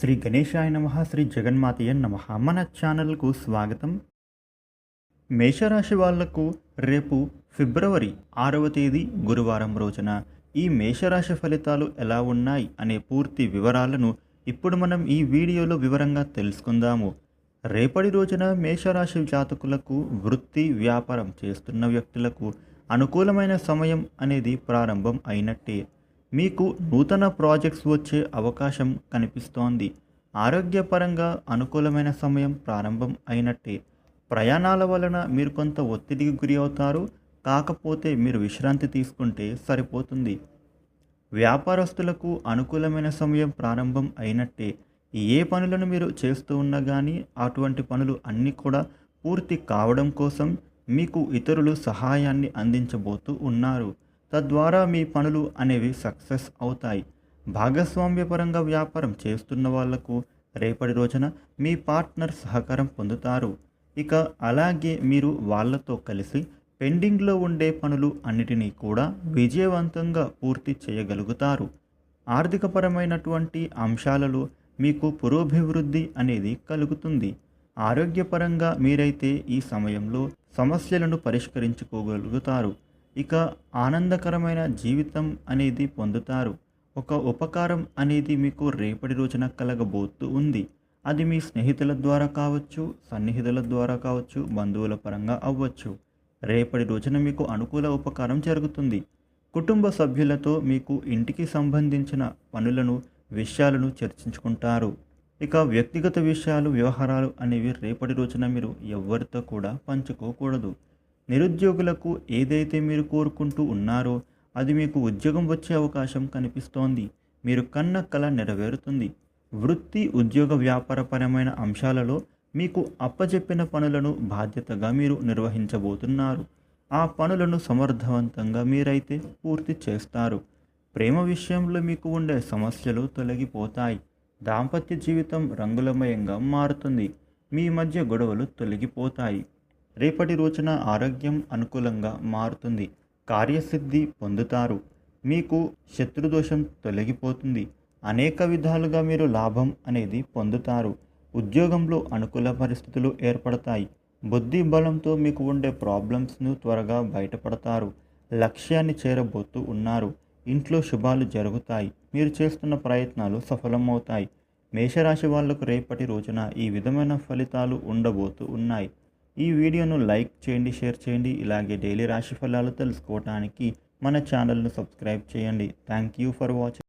శ్రీ గణేశాయ నమ శ్రీ జగన్మాతయ్య నమ. మన ఛానల్కు స్వాగతం. మేషరాశి వాళ్ళకు రేపు ఫిబ్రవరి ఆరవ తేదీ గురువారం రోజున ఈ మేషరాశి ఫలితాలు ఎలా ఉన్నాయి అనే పూర్తి వివరాలను ఇప్పుడు మనం ఈ వీడియోలో వివరంగా తెలుసుకుందాము. రేపటి రోజున మేషరాశి జాతకులకు వృత్తి వ్యాపారం చేస్తున్న వ్యక్తులకు అనుకూలమైన సమయం అనేది ప్రారంభం అయినట్టే. మీకు నూతన ప్రాజెక్ట్స్ వచ్చే అవకాశం కనిపిస్తోంది. ఆరోగ్యపరంగా అనుకూలమైన సమయం ప్రారంభం అయినట్టే. ప్రయాణాల వలన మీరు కొంత ఒత్తిడికి గురి అవుతారు. కాకపోతే మీరు విశ్రాంతి తీసుకుంటే సరిపోతుంది. వ్యాపారస్తులకు అనుకూలమైన సమయం ప్రారంభం అయినట్టే. ఏ పనులను మీరు చేస్తూ ఉన్నా కానీ అటువంటి పనులు అన్నీ కూడా పూర్తి కావడం కోసం మీకు ఇతరులు సహాయాన్ని అందించబోతూ ఉన్నారు. తద్వారా మీ పనులు అనేవి సక్సెస్ అవుతాయి. భాగస్వామ్యపరంగా వ్యాపారం చేస్తున్న వాళ్ళకు రేపటి రోజున మీ పార్ట్నర్ సహకారం పొందుతారు. ఇక అలాగే మీరు వాళ్ళతో కలిసి పెండింగ్లో ఉండే పనులు అన్నిటినీ కూడా విజయవంతంగా పూర్తి చేయగలుగుతారు. ఆర్థికపరమైనటువంటి అంశాలలో మీకు పురోభివృద్ధి అనేది కలుగుతుంది. ఆరోగ్యపరంగా మీరైతే ఈ సమయంలో సమస్యలను పరిష్కరించుకోగలుగుతారు. ఇక ఆనందకరమైన జీవితం అనేది పొందుతారు. ఒక ఉపకారం అనేది మీకు రేపటి రోజున కలగబోతూ ఉంది. అది మీ స్నేహితుల ద్వారా కావచ్చు సన్నిహితుల ద్వారా కావచ్చు బంధువుల పరంగా అవ్వచ్చు. రేపటి రోజున మీకు అనుకూల ఉపకారం జరుగుతుంది. కుటుంబ సభ్యులతో మీకు ఇంటికి సంబంధించిన పనులను విషయాలను చర్చించుకుంటారు. ఇక వ్యక్తిగత విషయాలు వ్యవహారాలు అనేవి రేపటి రోజున మీరు ఎవరితో కూడా పంచుకోకూడదు. నిరుద్యోగులకు ఏదైతే మీరు కోరుకుంటూ ఉన్నారో అది మీకు ఉద్యోగం వచ్చే అవకాశం కనిపిస్తోంది. మీరు కన్న కల నెరవేరుతుంది. వృత్తి ఉద్యోగ వ్యాపారపరమైన అంశాలలో మీకు అప్పచెప్పిన పనులను బాధ్యతగా మీరు నిర్వహించబోతున్నారు. ఆ పనులను సమర్థవంతంగా మీరైతే పూర్తి చేస్తారు. ప్రేమ విషయంలో మీకు ఉండే సమస్యలు తొలగిపోతాయి. దాంపత్య జీవితం రంగులమయంగా మారుతుంది. మీ మధ్య గొడవలు తొలగిపోతాయి. రేపటి రోజున ఆరోగ్యం అనుకూలంగా మారుతుంది. కార్యసిద్ధి పొందుతారు. మీకు శత్రుదోషం తొలగిపోతుంది. అనేక విధాలుగా మీరు లాభం అనేది పొందుతారు. ఉద్యోగంలో అనుకూల పరిస్థితులు ఏర్పడతాయి. బుద్ధి బలంతో మీకు ఉండే ప్రాబ్లమ్స్ను త్వరగా బయటపడతారు. లక్ష్యాన్ని చేరబోతూ ఉన్నారు. ఇంట్లో శుభాలు జరుగుతాయి. మీరు చేస్తున్న ప్రయత్నాలు సఫలమవుతాయి. మేషరాశి వాళ్ళకు రేపటి రోజున ఈ విధమైన ఫలితాలు ఉండబోతూ ఉన్నాయి. ఈ వీడియోను లైక్ చేయండి షేర్ చేయండి. ఇలాగే డైలీ రాశి ఫలాలు తెలుసుకోవడానికి మన ఛానల్ను సబ్స్క్రైబ్ చేయండి. Thank you for watching.